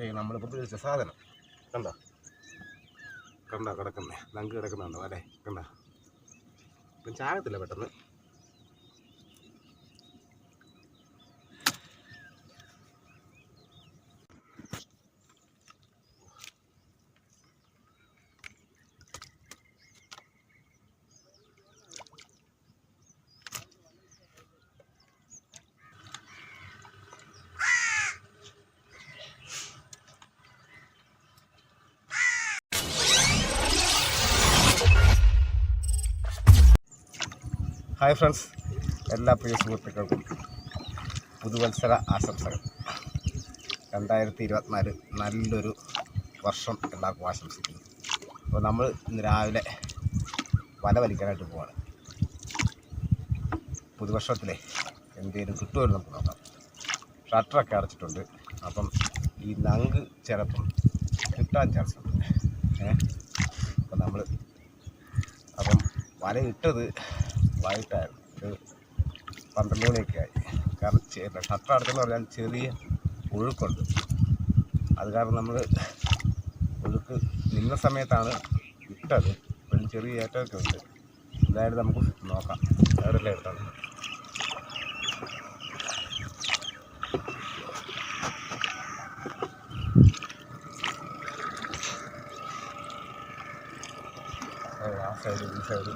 ഏയ് നമ്മളിപ്പോൾ പിടിച്ച സാധനം. കണ്ടോ? കണ്ട കിടക്കുന്നേ. നങ്ക് കിടക്കുന്നുണ്ടോ? അല്ലേ? കണ്ടോ? ഇപ്പം ചാകത്തില്ല പെട്ടെന്ന്. ഹായ് ഫ്രണ്ട്സ് എല്ലാ പ്രിയ സുഹൃത്തുക്കൾക്കും പുതുവത്സര ആശംസകൾ. രണ്ടായിരത്തി ഇരുപത്തിനാല് നല്ലൊരു വർഷം എല്ലാവർക്കും ആശംസിക്കുന്നു. അപ്പോൾ നമ്മൾ ഇന്ന് രാവിലെ വല വലിക്കാനായിട്ട് പോവാണ്. പുതുവർഷത്തിലെ എന്തെങ്കിലും കിട്ടുമെന്ന് നമുക്ക് നോക്കാം. ഷട്ടറൊക്കെ അടച്ചിട്ടുണ്ട്. അപ്പം ഈ നങ്ക് ചിലപ്പം കിട്ടാൻ ചാൻസ് ഉണ്ട്. അപ്പം നമ്മൾ അപ്പം വല ഇട്ടത് വൈകിട്ടായിരുന്നു. ഒരു പന്ത്രണ്ട് മണിയൊക്കെ ആയി കാരണം ഷട്ടർ അടച്ചെന്ന് പറഞ്ഞാൽ ചെറിയ ഒഴുക്കുണ്ട് അത് കാരണം നമ്മൾ ഒഴുക്ക് നിന്ന സമയത്താണ് ഇട്ടത്. ഒരു ചെറിയ ഏറ്റമൊക്കെ ഉണ്ട്. എന്തായാലും നമുക്ക് നോക്കാം. വേറെല്ലാം എടുത്താണ് ആ സൈഡ് ഈ സൈഡ്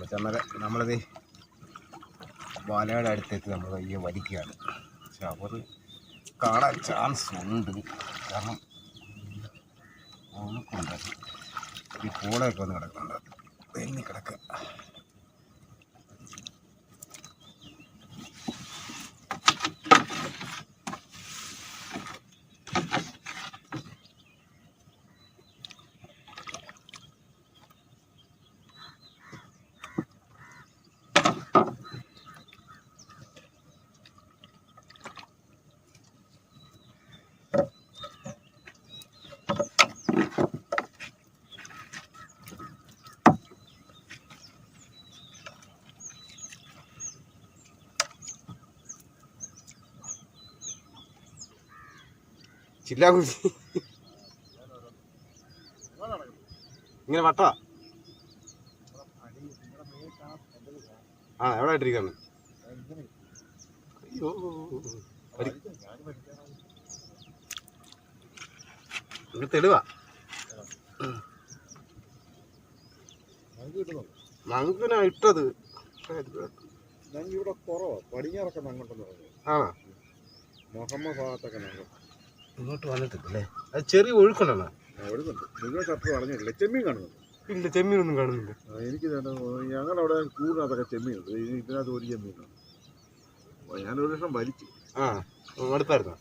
മറ്റേ നമ്മളത് വലയുടെ അടുത്തേക്ക് നമ്മൾ വലിയ വലിക്കുകയാണ്. അവർ കാണാൻ ചാൻസ് ഉണ്ട്. കാരണം ഒഴുക്കുണ്ട് ഈ പൂളയൊക്കെ വന്ന് കിടക്കുന്നുണ്ട്. തെന്നി കിടക്കുക. ചില്ലാകുച്ചി ഇങ്ങനെ വട്ട. ആ എവിടെ ഇട്ടിരിക്കാണ് അയ്യോ. ഇത് തെളിവാ ഞങ്ങൾക്കിനാ ഇട്ടത്. ഞങ്ങൾ ഇവിടെ കുറവാ. പടിഞ്ഞാറൊക്കെ ഞങ്ങോട്ടെന്ന് പറഞ്ഞു. ആ മുഹമ്മ ഭാഗത്തൊക്കെ ഞങ്ങൾ ഇങ്ങോട്ട് വന്നിട്ടില്ലേ? അത് ചെറിയ ഒഴുക്കുണ്ടോ. എവിടുന്നുണ്ട് നിങ്ങൾ ഷട്ടർ പറഞ്ഞിട്ടില്ല ചെമ്മീൻ കാണുന്നുണ്ട്? ഇല്ല ചെമ്മീനൊന്നും കാണുന്നില്ല. എനിക്ക് ഞങ്ങളവിടെ കൂടിനകത്തൊക്കെ ചെമ്മീനുണ്ട്. ഇതിനകത്ത് ഒരു ചെമ്മീനുണ്ട്. ഞാൻ ഒരു ലക്ഷം വലിച്ചു. ആ അടുത്തായിരുന്നോ?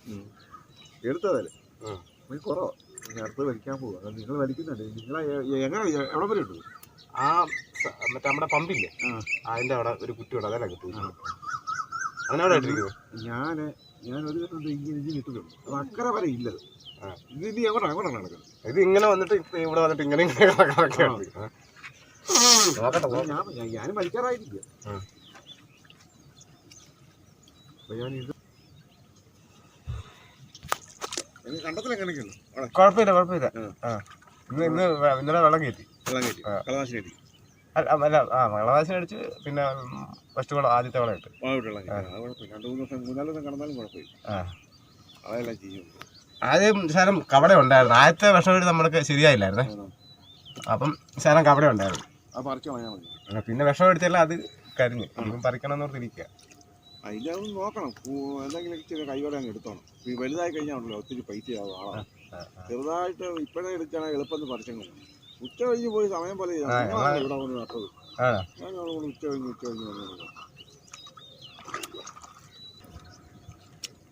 എടുത്തതല്ലേ? ആ. എനിക്ക് കുറവാ. ഇനി അടുത്ത് വലിക്കാൻ പോവാ. നിങ്ങൾ വലിക്കുന്നുണ്ട്. നിങ്ങൾ എങ്ങനെ എവിടെ വരെ ഉണ്ട്? ആ മറ്റേ നമ്മുടെ പമ്പില്ലേ? അതിന്റെ അവിടെ ഒരു കുട്ടി ഉണ്ട് അതല്ല കിട്ടും അതിനവിടെ ഞാൻ ഞാൻ ഒരു ദിവസം ഇങ്ങനെ ഇങ്ങനെ ഇട്ടിട്ടുണ്ട് അത് അക്കരെ വരെ ഇല്ലത്. ഇത് ഇനി എങ്ങോട്ടാണ് നടക്കുന്നത്? ഇത് ഇങ്ങനെ വന്നിട്ട് ഇവിടെ വന്നിട്ട് ഇങ്ങനെ ഞാൻ ഞാനും വലിക്കാറായിരിക്കും ആ. അപ്പൊ ഞാൻ ഇത് കണ്ടത്തിൽ എങ്ങനെയൊക്കെയുണ്ട് കുഴപ്പമില്ല കുഴപ്പമില്ല. ഇന്ന് ഇന്ന് ഇന്നലെ വെള്ളം കയറ്റി. വെള്ളം കയറ്റി. കളനാശിനി കയറ്റി. അല്ല ആ വെള്ളവാശം അടിച്ച് പിന്നെ ഫസ്റ്റ് വളം ആദ്യത്തെ വളം ഇട്ട് വളമിട്ട് വെള്ളം കയറ്റി അത് കുഴപ്പമില്ല. രണ്ട് മൂന്ന് ദിവസം മൂന്നാൽ ദിവസം കടന്നാലും കുഴപ്പമില്ല. ആ. ചെയ്യും. ആദ്യം ശരം കവട ഉണ്ടായിരുന്നു. ആദ്യത്തെ വിഷം നമ്മൾക്ക് ശരിയായില്ലായിരുന്നേ. അപ്പം ശരം കവട ഉണ്ടായിരുന്നു. പിന്നെ വിഷം എടുത്തല്ല അത് കരിഞ്ഞ്. പറിക്കണം എന്ന് അതിന്റെ നോക്കണം. എന്തെങ്കിലും ഇച്ചിരി കൈയോടെ അങ്ങ് എടുത്തോണം. ഈ വലുതായി കഴിഞ്ഞാൽ ഉണ്ടല്ലോ ഒത്തിരി പൈസയാവും ആളാണ് ചെറുതായിട്ട് ഇപ്പോഴേ എടുക്കുകയാണെങ്കിൽ എളുപ്പം പറിച്ചങ്ങ് പോകും ഉച്ച കഴിഞ്ഞ് പോയി സമയം പോലെ ഇവിടെ വന്ന് നട്ടത് ഞാൻ അവിടെ കൊണ്ട് ഉച്ച കഴിഞ്ഞ് ഉച്ച കഴിഞ്ഞ്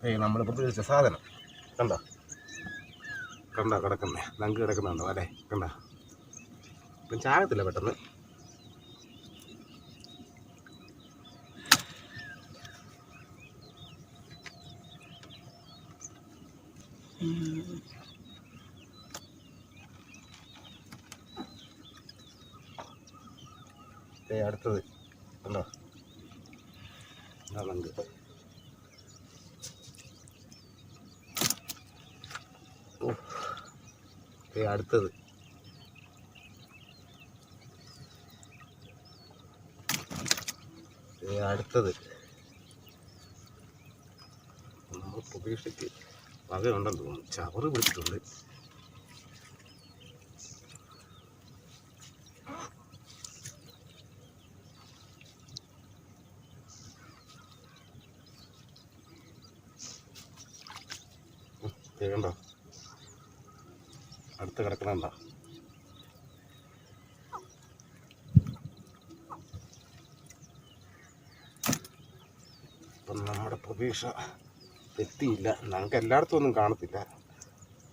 ഏയ് നമ്മളിപ്പോൾ വിളിച്ച സാധനം. കണ്ട? കണ്ട? കിടക്കുന്നേ. നങ്ക് കിടക്കുന്നുണ്ടോ? അല്ലേ കണ്ട? ഇപ്പം ചാകത്തില്ല പെട്ടെന്ന്. ദേ അടുത്തത്. കണ്ടോ? നമുക്ക് അടുത്തത്. അടുത്തത്. നമ്മൾ പ്രതീക്ഷയ്ക്ക് വകയുണ്ടെന്ന് തോന്നുന്നു. ചവറ് പിടിച്ചിട്ടുണ്ട് ദേ കണ്ടോ അടുത്ത് കിടക്കണണ്ട. ഇപ്പം നമ്മുടെ പ്രതീക്ഷ തെറ്റിയില്ല. ഞങ്ങൾക്ക് എല്ലായിടത്തും ഒന്നും കാണത്തില്ല.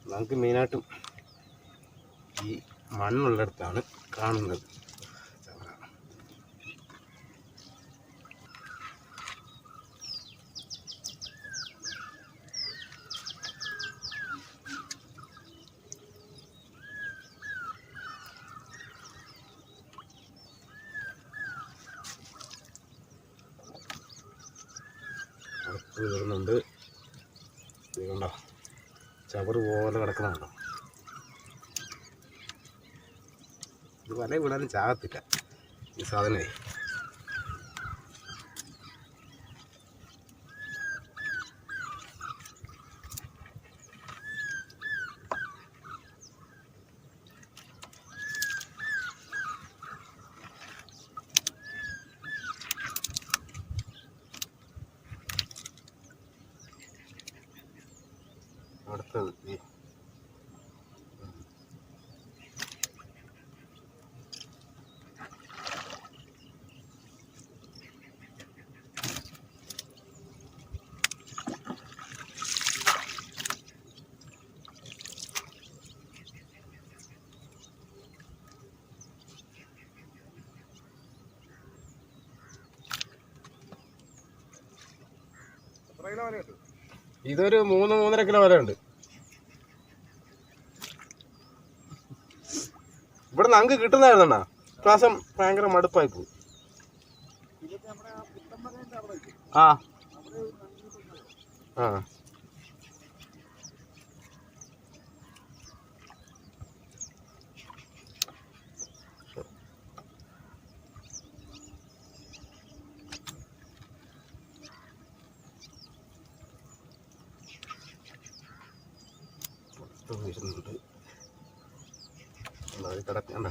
ഞങ്ങൾക്ക് മെയിനായിട്ടും ഈ മണ്ണുള്ളിടത്താണ് കാണുന്നത്. അടുത്ത് വരുന്നുണ്ട് ഇത് കണ്ടോ? ചവറ് പോലെ കിടക്കുന്നുണ്ടോ ഇത് വല വിടാനും ചാകത്തില്ല. ഈ സാധനമേ അടുത്തത് ഈ എത്ര കിലോ ഇതൊരു മൂന്ന് മൂന്നര കിലോ വരെ ഉണ്ട്. ഇവിടെ അങ്ങ് കിട്ടുന്നതായിരുന്നണ്ണ പ്രാവശ്യം ഭയങ്കര മടുപ്പായി പോയി. ആ. ആ. അവിടെ ഒരു നന്ദി ആ പുറത്ത് വീഴുന്നുണ്ട് അത് കിടക്കണ്ട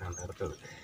വേണ്ട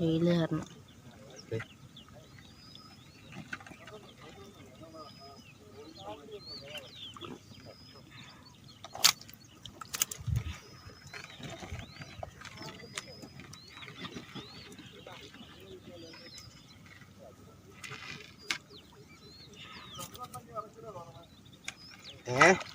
นี่เลือดฮะ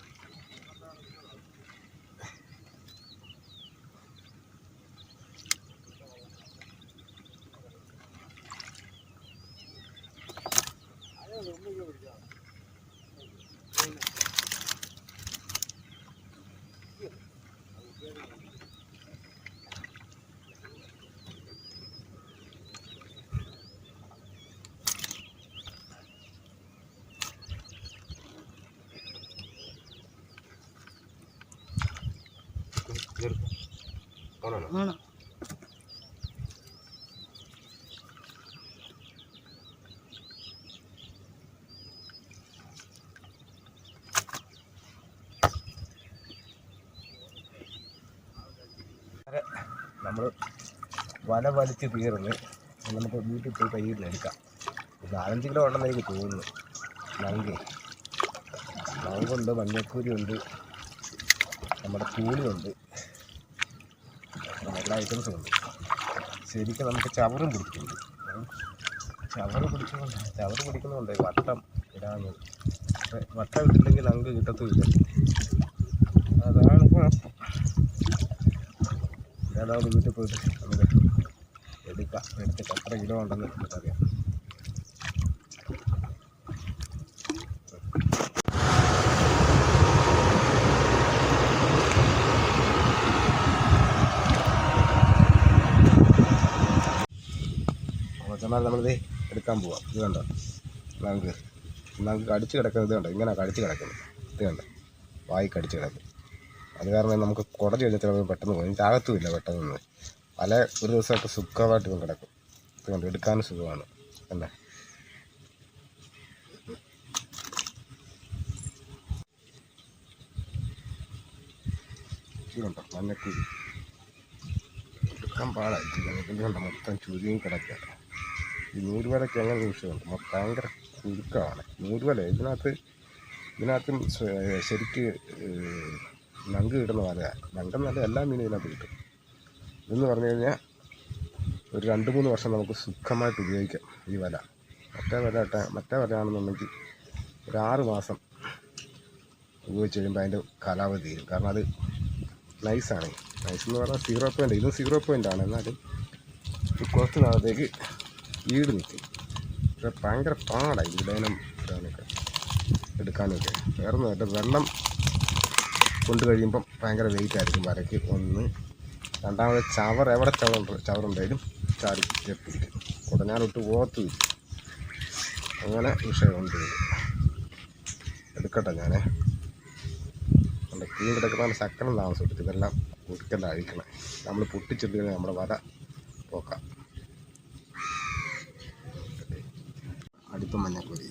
നമ്മൾ വല വലിച്ച് തീർന്ന് നമുക്ക് വീട്ടിൽ പോയി പയ്യിൽ എടുക്കാം നാലഞ്ച് കിലോ ഉണ്ടെന്ന് എനിക്ക് തോന്നുന്നു. നങ്കേ നങ്കുണ്ട് മഞ്ഞക്കൂരി ഉണ്ട്. നമ്മുടെ കൂളിയുണ്ട് അങ്ങനെ എല്ലാ ഐറ്റംസും ഉണ്ട്. ശരിക്കും നമുക്ക് ചവറും പിടിക്കുന്നുണ്ട്. ചവറ് പിടിച്ചുകൊണ്ട് ചവറ് പിടിക്കുന്നുണ്ട്. വട്ടം ഇടാന്ന് വട്ടം ഇട്ടില്ലെങ്കിൽ നങ്ക് കിട്ടത്തുമില്ല. അതാണ് കുഴപ്പം. ഏതാவது വീട്ടിൽ പോയിട്ട് നമുക്ക് എടുക്കാം. എടുത്തിട്ട് എത്ര കിലോ ഉണ്ടെന്ന് നമുക്കറിയാം. അച്ഛന്മാർ നമ്മളിത് എടുക്കാൻ പോവാം. ഇത് കണ്ടോ? നമുക്ക് നമുക്ക് കടിച്ച് കിടക്കുന്നത് കണ്ടോ? ഇങ്ങനെ കടിച്ച് കിടക്കുന്നത്. ഇത് കണ്ടോ? വായി കടിച്ച് കിടക്കും അത് കാരണം നമുക്ക് കുടച്ച് കഴിഞ്ഞാൽ ചിലപ്പോൾ പെട്ടെന്ന് പോകും ചാകത്തുമില്ല പെട്ടെന്ന് പല ഒരു ദിവസമൊക്കെ സുഖമായിട്ട് ഇപ്പം കിടക്കും. ഇത് കണ്ടോ? എടുക്കാനും സുഖമാണ്. കണ്ടോ? ഇത് കണ്ടോ? മഞ്ഞക്കുരി എടുക്കാൻ പാടായി. കണ്ടോ? മൊത്തം ചുരുങ്ങി കിടക്കുക. ഈ നൂറുവലയ്ക്ക് അങ്ങനെ ഒരു വിഷയമുണ്ട് ഭയങ്കര കുരുക്കമാണ് നൂറുവല ഇതിനകത്ത് ഇതിനകത്തും ശരിക്ക് നങ്ക് കിട്ടുന്ന വലയാണ്. നങ്കെന്നല്ല എല്ലാ മീനും ഇതിനകത്ത് കിട്ടും. ഇതെന്ന് പറഞ്ഞു കഴിഞ്ഞാൽ ഒരു രണ്ട് മൂന്ന് വർഷം നമുക്ക് സുഖമായിട്ട് ഉപയോഗിക്കാം ഈ വല. മറ്റേ വല മറ്റേ വലയാണെന്നുണ്ടെങ്കിൽ ഒരു ആറ് മാസം ഉപയോഗിച്ച് കഴിയുമ്പോൾ അതിന്റെ കാലാവധി തീരും. കാരണം അത് നൈസാണ് നൈസ് എന്ന് പറഞ്ഞാൽ സീറോ പോയിന്റ് ഇതും സീറോ പോയിന്റ് ആണ്. എന്നാലും കുറച്ച് നാളത്തേക്ക് ഈട് നിൽക്കും ഭയങ്കര പാടായി വിലയനം ഇടാനൊക്കെ എടുക്കാനൊക്കെ. വേറെ ഒന്നും വെള്ളം കൊണ്ട് കഴിയുമ്പം ഭയങ്കര വെയിറ്റ് ആയിരിക്കും വരയ്ക്ക്. ഒന്ന് രണ്ടാമത് ചവർ എവിടെ ചവറുണ്ട് ചവറുണ്ടായാലും ചാടി പിടിക്കും കുടഞ്ഞാലൊട്ട് ഓത്തു അങ്ങനെ വിഷയമുണ്ട് എടുക്കട്ടെ ഞാനേ. നമ്മുടെ ക്ലീൻ കിടക്കുന്ന സക്കരം താമസം ഇതെല്ലാം കുടിക്കെല്ലാം അഴിക്കണം നമ്മൾ പൊട്ടിച്ചെടുക്കുന്ന നമ്മുടെ വല പോക്കാം. അടുത്ത മഞ്ഞപ്പൊരി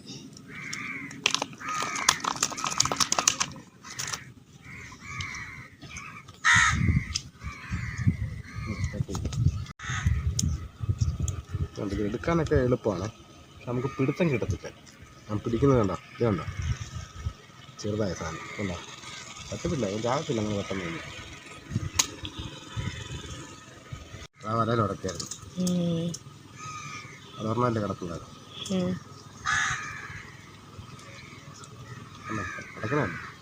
ഇത് എടുക്കാനൊക്കെ എളുപ്പമാണ്. നമുക്ക് പിടുത്തം കിട്ടത്തില്ല. ഞാൻ പിടിക്കുന്നത് കണ്ടോ? ഇത് കണ്ടോ? ചെറുതായ സാധനം. കണ്ടോ? പറ്റത്തില്ല. അതിന്റെ ആവശ്യമില്ല. അങ്ങനെ പെട്ടെന്ന് കഴിഞ്ഞു ആ വലയിൽ ഉടക്കായിരുന്നു ഉം. അതോർമ്മന്റെ കിടക്കുന്നുണ്ടായിരുന്നു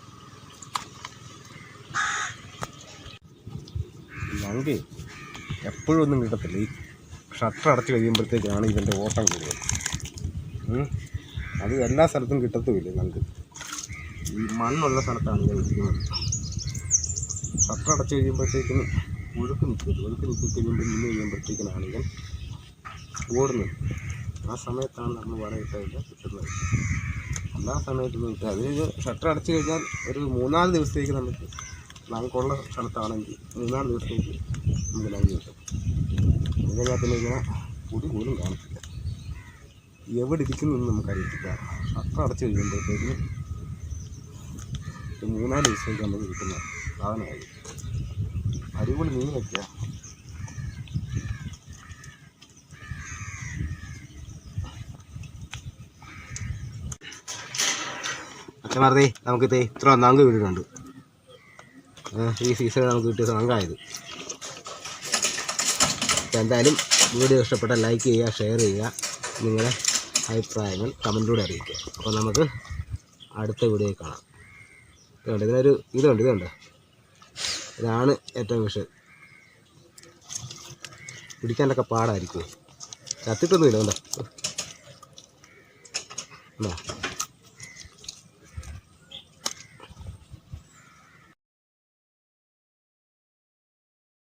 നമുക്ക് എപ്പോഴും ഒന്നും കിട്ടത്തില്ല. ഈ ഷട്ടർ അടച്ച് കഴിയുമ്പോഴത്തേക്കാണ് ഇതിന്റെ ഓട്ടം കൂടുതൽ. അത് എല്ലാ സ്ഥലത്തും കിട്ടത്തുമില്ല ഞങ്ങൾക്ക് ഈ മണ്ണുള്ള സ്ഥലത്താണ് ഞാൻ നിൽക്കുന്നത്. ഷട്ടർ അടച്ച് കഴിയുമ്പോഴത്തേക്കും ഒഴുക്ക് നിൽക്കുന്നത് ഒഴുക്ക് നിൽക്കി കഴിയുമ്പോൾ നിന്ന് കഴിയുമ്പോഴത്തേക്കിനാണ് ഇവൻ ഓടുന്നത്. ആ സമയത്താണ് നമ്മൾ വലയിട്ട് കഴിഞ്ഞാൽ കിട്ടുന്നത്. എല്ലാ സമയത്തും കിട്ടുക അതിന് ഷട്ടർ അടച്ചു കഴിഞ്ഞാൽ ഒരു മൂന്നാൽ ദിവസത്തേക്ക് നമുക്ക് നമുക്കുള്ള സ്ഥലത്താണെങ്കിൽ മൂന്നാൽ ദിവസത്തേക്ക് നമുക്ക് ലൈൻ കിട്ടും. അതിന്റെ കാര്യത്തിൽ ഇങ്ങനെ പൊടി പോലും കാണത്തില്ല എവിടെ ഇരിക്കുന്നു എന്ന് നമുക്കറിയത്തില്ല. ഷട്ടർ അടച്ചു കഴിയുമ്പോഴത്തേക്കും മൂന്നാൽ ദിവസത്തേക്ക് നമുക്ക് കിട്ടുന്ന സാധനമായി അടിപൊളി മീനൊക്കെയാണ് അച്ഛന്മാർത്തേ നമുക്ക് തേ ഇത്ര ഒന്നാം കിട്ടിയിട്ടുണ്ട് ഏ, ഈ സീസണിൽ നമുക്ക് കിട്ടിയ സാങ്കായത് എന്തായാലും വീഡിയോ ഇഷ്ടപ്പെട്ടാൽ ലൈക്ക് ചെയ്യുക ഷെയർ ചെയ്യുക. നിങ്ങളുടെ അഭിപ്രായങ്ങൾ കമന്റിലൂടെ അറിയിക്കുക. അപ്പോൾ നമുക്ക് അടുത്ത വീഡിയോയിൽ കാണാം. ഇതുണ്ട് ഇതിനൊരു ഇതുണ്ട് ഇതുണ്ട്. ഇതാണ് ഏറ്റവും വിഷയം. പിടിക്കാനൊക്കെ പാടായിരിക്കും കത്തിട്ടൊന്നുമില്ല ഉണ്ടോ? എന്നാ